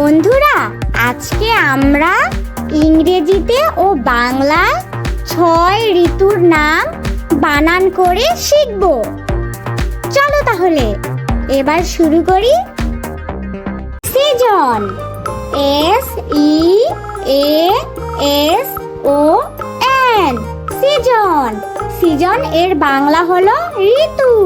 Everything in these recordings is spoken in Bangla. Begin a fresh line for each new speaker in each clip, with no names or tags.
বন্ধুরা, আজকে আমরা ইংরেজিতে ও বাংলায় ছয় ঋতুর নাম বানান করে শিখব। চলো তাহলে, এবার শুরু করি। Season S, E, A, S, O, N. Season season এর বাংলা হলো ঋতু।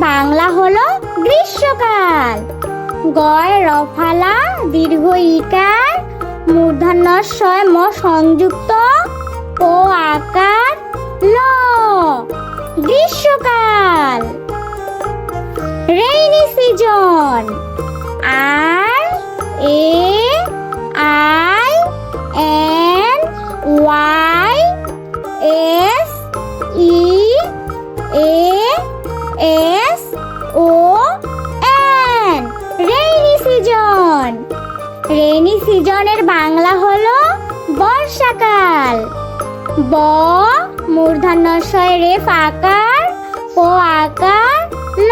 বাংলা হলো গ্রীষ্মকাল। গয় রফালা, দীর্ঘ ইকার মূর্ধন্য শয় ম সংযুক্ত ও আকার ল গ্রীষ্মকাল। Rainy season. সিজন। রেনি সিজনের বাংলা হলো বর্ষাকাল। ব মূর্ধন্যশয় রেফ আকার ও আকার ল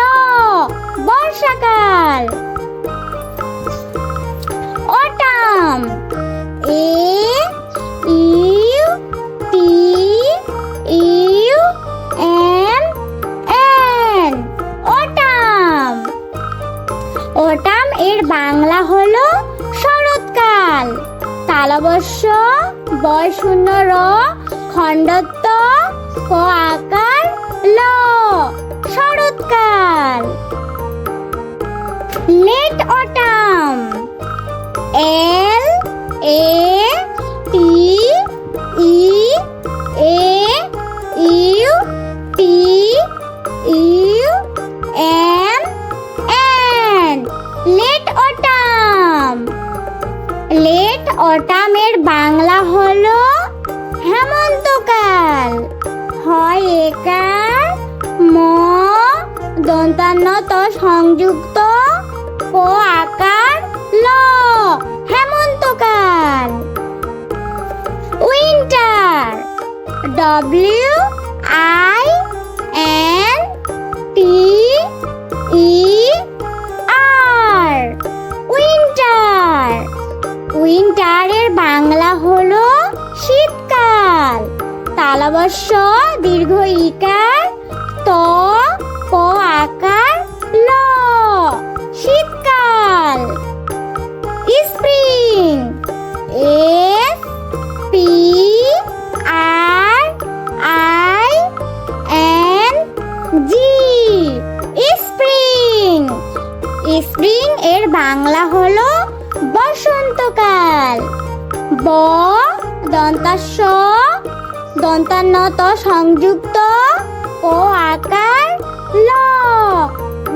বর্ষাকাল। এর বাংলা হলো শরৎকাল। তালবস্য বয় শূন্য র খণ্ডত্ব ক আকার ল শরৎকাল। অটামের বাংলা হলো হেমন্তকাল। হয় একার ম দন্তান্ন ত সংযুক্ত ও আকার ল, হেমন্তকাল। উইন্টার ডব্লিউ আই তালবস্য দীর্ঘ ইকার, ত, ক আকার, ল, শীতকাল। Spring, F, P, R, I, N, G. Spring spring এর বাংলা হলো বসন্তকাল। ব দন্তাস্ব দন্তান্নত, সংযুক্ত ও আকার ল।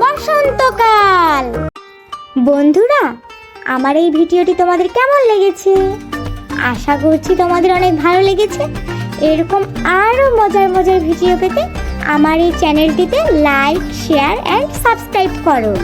বসন্তকাল। বন্ধুরা, আমার এই ভিডিওটি তোমাদের কেমন লেগেছে? আশা করছি তোমাদের অনেক ভালো লেগেছে। এরকম আরও মজার মজার ভিডিও পেতে আমার এই চ্যানেলটিতে লাইক, শেয়ার অ্যান্ড সাবস্ক্রাইব করো।